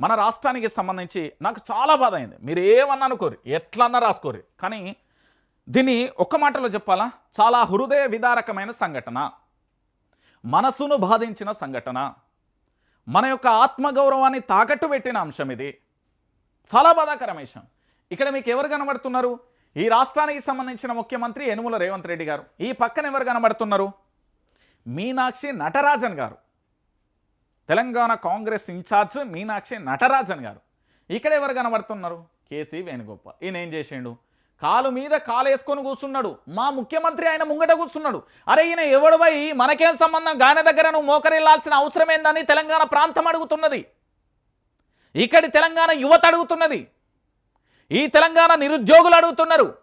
మన రాష్ట్రానికి సంబంధించి నాకు చాలా బాధ అయింది మీరు ఏమన్నా అనుకోరు ఎట్లన్నా రాసుకోరు. కానీ దీన్ని ఒక్క మాటలో చెప్పాలా? చాలా హృదయ విదారకమైన సంఘటన. మనసును బాధించిన సంఘటన. మన యొక్క ఆత్మగౌరవాన్ని తాకట్టు పెట్టిన అంశం ఇది. చాలా బాధాకరమైన విషయం. ఇక్కడ మీకు ఎవరు కనబడుతున్నారు? ఈ రాష్ట్రానికి సంబంధించిన ముఖ్యమంత్రి యనుమల రేవంత్ రెడ్డి గారు. ఈ పక్కన ఎవరు కనబడుతున్నారు? మీనాక్షి నటరాజన్ గారు. తెలంగాణ కాంగ్రెస్ ఇన్ఛార్జ్ మీనాక్షి నటరాజన్ గారు. ఇక్కడ ఎవరు కనబడుతున్నారు? కేసీ వేణుగోపాల్. ఈయన ఏం చేసిండు? కాలు మీద కాలు వేసుకొని కూర్చున్నాడు. మా ముఖ్యమంత్రి ఆయన ముంగట కూర్చున్నాడు. అరే ఈయన ఎవడువై మనకేం సంబంధం? గాయన దగ్గర నువ్వు మోకరిల్లాల్సిన అవసరం ఏందని తెలంగాణ ప్రాంతం అడుగుతున్నది. ఇక్కడి తెలంగాణ యువత అడుగుతున్నది. ఈ తెలంగాణ నిరుద్యోగులు అడుగుతున్నారు.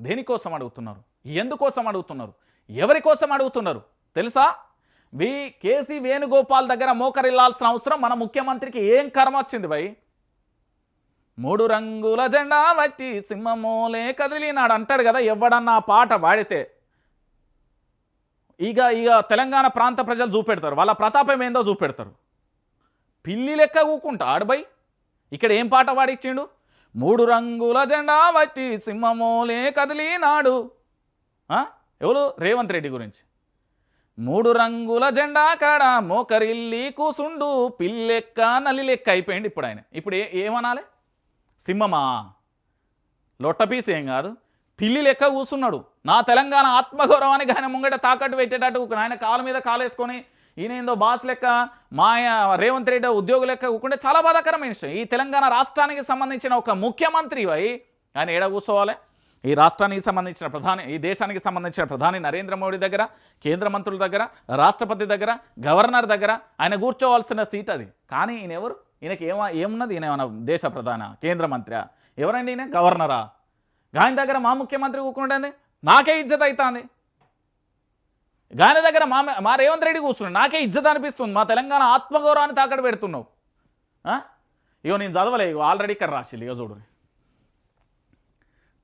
దేనికోసం అడుగుతున్నారు? ఎందుకోసం అడుగుతున్నారు? ఎవరి కోసం అడుగుతున్నారు? తెలుసా? వి కేసీ వేణుగోపాల్ దగ్గర మోకరిల్లాల్సిన అవసరం. మన ముఖ్యమంత్రికి ఏం కర్మ వచ్చింది భయ్? మూడు రంగుల జెండా వచ్చి సింహమూలే కదిలినాడు. అంటాడు కదా ఎవడన్నా పాట పాడితే ఇక ఇక తెలంగాణ ప్రాంత ప్రజలు చూపెడతారు. వాళ్ళ ప్రతాపం ఏందో చూపెడతారు. పిల్లి లెక్క కూకుంటా ఆడబై ఇక్కడ ఏం పాట పాడిచ్చిండు మూడు రంగుల జెండా వచ్చి సింహమోలే కదిలినాడు. ఎవరు? రేవంత్ రెడ్డి గురించి. మూడు రంగుల జెండా కాడ మోకరిల్లి కూసుండు పిల్లెక్క నలిలెక్క అయిపోయింది ఇప్పుడు ఆయన. ఇప్పుడు ఏ ఏమనాలి? సింహమా? లొట్టపీస్ ఏం కాదు. పిల్లి లెక్క కూసున్నాడు. నా తెలంగాణ ఆత్మగౌరవానికి ఆయన ముంగట తాకట్టు పెట్టేటట్టు ఆయన కాలు మీద కాలేసుకొని ఈయన ఏందో బాస్ లెక్క మాయ రేవంత్ రెడ్డి ఉద్యోగు లెక్క కూకుంటే చాలా బాధాకరమైన విషయం. ఈ తెలంగాణ రాష్ట్రానికి సంబంధించిన ఒక ముఖ్యమంత్రి అయి ఆయన ఏడ కూర్చోవాలి? ఈ రాష్ట్రానికి సంబంధించిన ప్రధాని ఈ దేశానికి సంబంధించిన ప్రధాని నరేంద్ర మోడీ దగ్గర కేంద్ర మంత్రుల దగ్గర రాష్ట్రపతి దగ్గర గవర్నర్ దగ్గర ఆయన కూర్చోవాల్సిన సీట్ అది. కానీ ఈయన ఎవరు? ఈయనకి ఏమో ఏమున్నది? ఈయన ఏమన్నా దేశ ప్రధాన? కేంద్ర మంత్రి ఎవరండి ఈయన? గవర్నరా? ఆయన దగ్గర మా ముఖ్యమంత్రి కూర్చుంటుంది నాకే ఇజ్జత్ అవుతుంది గాయన దగ్గర మా మా రేవంత్ రెడ్డి కూర్చున్నాడు. నాకే ఇజ్జత్ అనిపిస్తుంది. మా తెలంగాణ ఆత్మగౌరవాన్ని తాకడ పెడుతున్నావు. ఆ? ఇగో నేను చదవలే ఇగో ఆల్రెడీ ఇక్కడ రాసి ఇగో చూడు.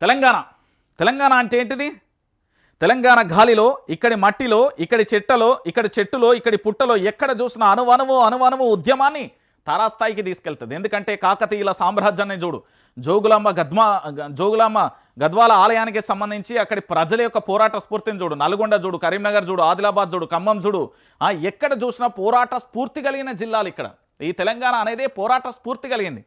తెలంగాణ. తెలంగాణ అంటే ఏంటిది? తెలంగాణ గాలిలో ఇక్కడి మట్టిలో ఇక్కడి చెట్టలో ఇక్కడి చెట్టులో ఇక్కడి పుట్టలో ఎక్కడ చూసిన అనువనువు అనువనువు ఉద్యమాన్ని తారాస్థాయికి తీసుకెళ్తుంది. ఎందుకంటే కాకతీయుల సామ్రాజ్యాన్ని చూడు. జోగులాంబ గద్మా గ- జోగులాంబ గద్వాల ఆలయానికి సంబంధించి అక్కడి ప్రజల యొక్క పోరాట స్ఫూర్తిని చూడు. నల్గొండ చూడు కరీంనగర్ చూడు ఆదిలాబాద్ చూడు ఖమ్మం చూడు. ఎక్కడ చూసినా పోరాట స్ఫూర్తి కలిగిన జిల్లాలు ఇక్కడ. ఈ తెలంగాణ అనేది పోరాట స్ఫూర్తి కలిగింది.